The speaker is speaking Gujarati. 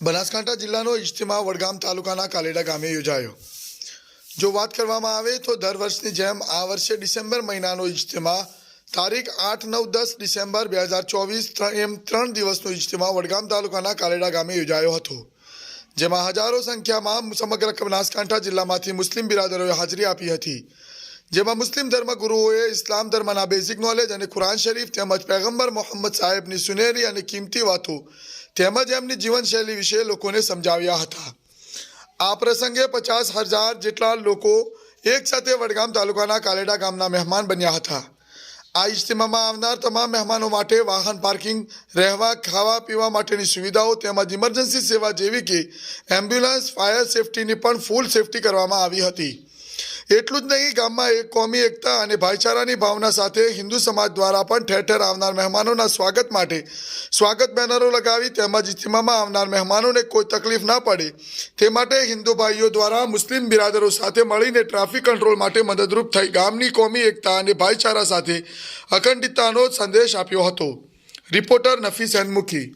બનાસકાંઠા જિલ્લાનો ઇજ્તમા વડગામ તાલુકાના કાલેડા ગામે યોજાયો. જો વાત કરવામાં આવે તો દર વર્ષની જેમ આ વર્ષે ડિસેમ્બર મહિનાનો ઇજ્તમા તારીખ આઠ, નવ, દસ ડિસેમ્બર બે હજાર ચોવીસ એમ ત્રણ દિવસનો ઇજ્તમા વડગામ તાલુકાના કાલેડા ગામે યોજાયો હતો. જેમાં હજારો સંખ્યામાં સમગ્ર બનાસકાંઠા જિલ્લામાંથી મુસ્લિમ બિરાદરોએ હાજરી આપી હતી. જેમાં મુસ્લિમ ધર્મગુરુઓએ ઇસ્લામ ધર્મના બેઝિક નોલેજ અને કુરાન શરીફ તેમજ પેગમ્બર મોહમ્મદ સાહેબની સુનેરી અને કિંમતી વાતો તેમજ એમની જીવનશૈલી વિશે લોકોને સમજાવ્યા હતા. આ પ્રસંગે પચાસ હજાર જેટલા લોકો એક સાથે વડગામ તાલુકાના કાલેડા ગામના મહેમાન બન્યા હતા. આ ઇજ્તેમામાં આવનાર તમામ મહેમાનો માટે વાહન પાર્કિંગ, રહેવા, ખાવા, પીવા માટેની સુવિધાઓ તેમજ ઇમરજન્સી સેવા જેવી કે એમ્બ્યુલન્સ, ફાયર સેફટીની પણ ફૂલ સેફટી કરવામાં આવી હતી. એટલું જ નહીં, ગામમાં એક કોમી એકતા અને ભાઈચારાની ભાવના સાથે હિન્દુ સમાજ દ્વારા પણ ઠેર ઠેર આવનાર મહેમાનોના સ્વાગત માટે સ્વાગત બેનરો લગાવી તેમજ ઇજ્તિમામાં આવનાર મહેમાનોને કોઈ તકલીફ ના પડે. તે માટે હિન્દુ ભાઈઓ દ્વારા મુસ્લિમ બિરાદરો સાથે મળીને ટ્રાફિક કંટ્રોલ માટે મદદરૂપ થઈ ગામની કોમી એકતા અને ભાઈચારા સાથે અખંડિતતાનો સંદેશ આપ્યો હતો. રિપોર્ટર નફીસ અનમુખી